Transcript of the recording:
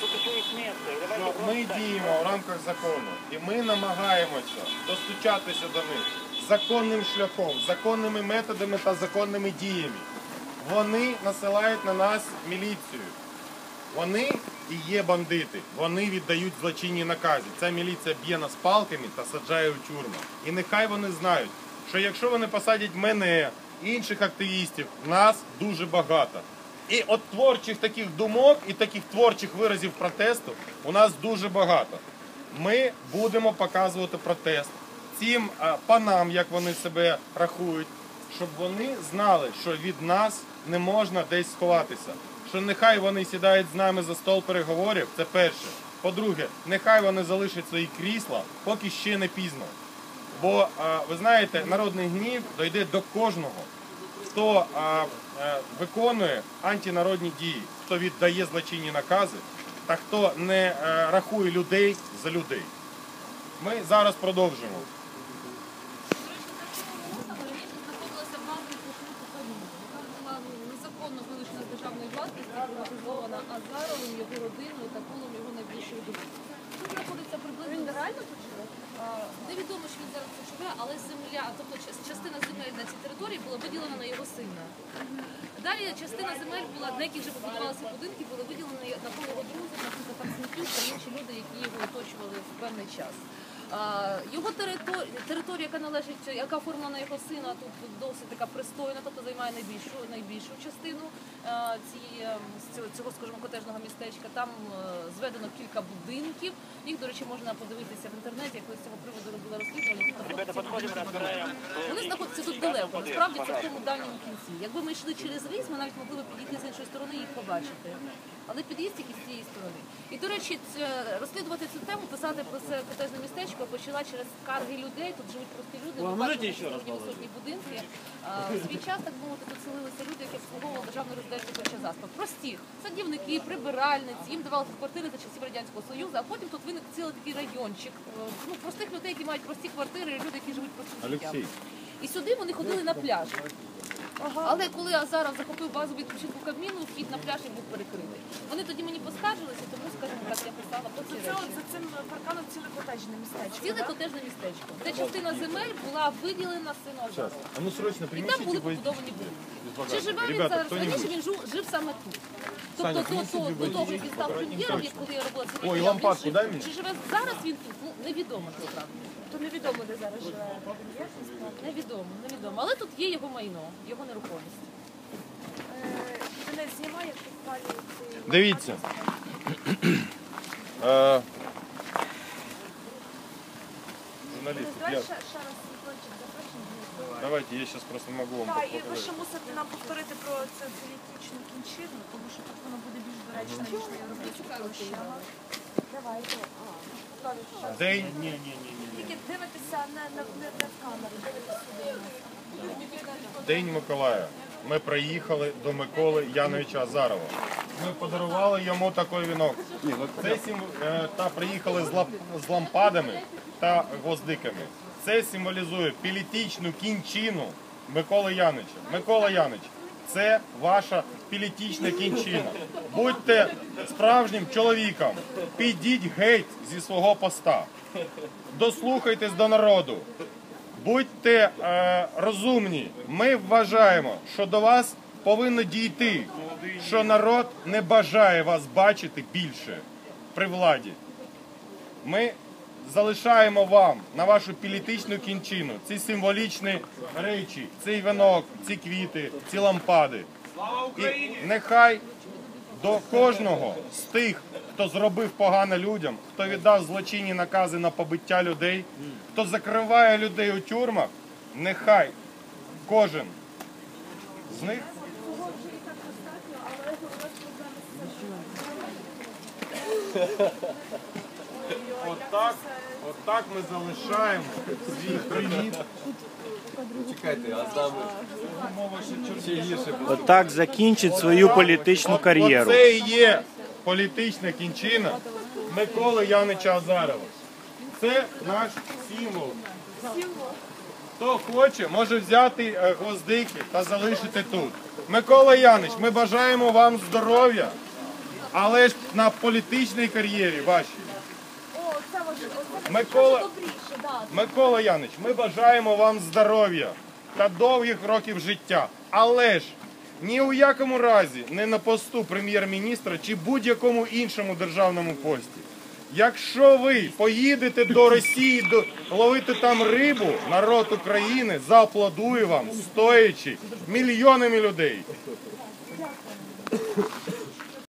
що ми діємо в рамках закону, і ми намагаємося достучатися до них законним шляхом, законними методами та законними діями. Вони насилають на нас міліцію. Вони і є бандити. Вони віддають злочинні накази. Ця міліція б'є нас палками та саджає у тюрми. І нехай вони знають, що якщо вони посадять мене, інших активістів, нас дуже багато. І от творчих таких думок і таких творчих виразів протесту у нас дуже багато. Ми будемо показувати протест цим панам, як вони себе рахують, щоб вони знали, що від нас не можна десь сховатися. Що нехай вони сідають з нами за стол переговорів, це перше. По-друге, нехай вони залишать свої крісла, поки ще не пізно. Бо ви знаєте, народний гнів дойде до кожного, хто а, е, виконує антинародні дії, хто віддає злочинні накази та хто не е, рахує людей за людей. Ми зараз ну, незаконно вилучена з державної власності, приватизована Азаровим, його родиною та колом його найближчої друзів. Тут знаходиться приблизно... Він реально тут живе? Невідомо, що але земля, тобто ча- частина земель на цій території була виділена на його сина. Далі частина земель була, на яких вже побудувалися будинки, були виділені на коло друзів, наприклад, Тарсенків та інші люди, які його оточували в певний час. Його територія, територія, яка належить, яка оформлена на його сина, тут досить така пристойна, тобто займає найбільшу найбільшу частину цієї ем, цього, скажімо, котежного містечка. Там е, зведено кілька будинків. Їх, до речі, можна подивитися в інтернеті, як з цього приводу робили розслідування. Тобто вони знаходяться тут далеко. Насправді це в тому дальньому кінці. Якби ми йшли через ліс, ми навіть могли б підійти з іншої сторони і їх побачити. Але під'їзд тільки з цієї сторони. І до речі, розслідувати цю тему, писати про це котежне містечко почала через скарги людей. Тут живуть прості люди. Ми бачимо постійні висотні будинки. В свій час, так мовити, тут селилися люди, які обслуговували державну резиденцію Першазаспа. Прості садівники, прибиральниці, їм давали квартири за часів радянського союзу, а потім тут виник цілий такий райончик. е, Ну простих людей, які мають прості квартири, люди, які живуть простим життям. І сюди вони ходили на пляж. Але коли Азаров захопив базу відпочинку Кабміну, вхід на пляж їх був перекритий. Вони тоді мені поскаржилися, тому, скажімо так, я писала про ці Це от речі. за цим парканом ціле котеджне містечко. Ціле да? котежне містечко. Де частина земель була виділена сину Сейчас. Азарова. А ну срочно І там були вы побудовані будинки. Чи багажника. живе він Ребята, зараз? кто-нибудь? Раніше він жив, жив саме тут. Тобто до, того- як він став акуратненько. прем'єром, як коли я робила це Ой, лампадку він дай мені. Чи живе зараз він тут? Ну, невідомо насправді. То невідомо, де зараз живе. Невідомо, невідомо. Але тут є його майно, його нерухомість. Е, Дивіться. Е, я... запрошуємо. давайте, я сейчас просто могу вам Так, і ви ще мусите нам повторити про цю політичну кінчину, тому що тут воно буде більш доречно, ніж на європейській Давайте. День, ні, ні, ні. Тільки дивитеся не, в камеру, дивитеся сюди. День Миколая. Ми приїхали до Миколи Яновича Азарова. Ми подарували йому такий вінок. Це сим... е, та приїхали з, лап... з лампадами та гвоздиками. Це символізує політичну кінчину Миколи Янича. Микола Янич, це ваша політична кінчина. Будьте справжнім чоловіком. Підіть геть зі свого поста. Дослухайтесь до народу. Будьте е, розумні. Ми вважаємо, що до вас повинно дійти, що народ не бажає вас бачити більше при владі. Ми залишаємо вам на вашу політичну кінчину ці символічні речі, цей вінок, ці квіти, ці лампади. І нехай до кожного з тих, хто зробив погано людям, хто віддав злочинні накази на побиття людей, хто закриває людей у тюрмах, нехай кожен з них Отак, отак ми залишаємо свій привіт. Чекайте, а там ще гірше. Отак закінчить свою політичну кар'єру. Оце і є політична кінчина Миколи Янича Азарова. Це наш символ. Хто хоче, може взяти е, гвоздики та залишити тут. Микола Янич, ми бажаємо вам здоров'я, Але ж на політичній кар'єрі вашій. Микола- Микола Янич, ми бажаємо вам здоров'я та довгих років життя. Але ж ні у якому разі не на посту прем'єр-міністра чи будь-якому іншому державному пості. Якщо ви поїдете до Росії до, ловити там рибу, народ України зааплодує вам, стоячи мільйонами людей.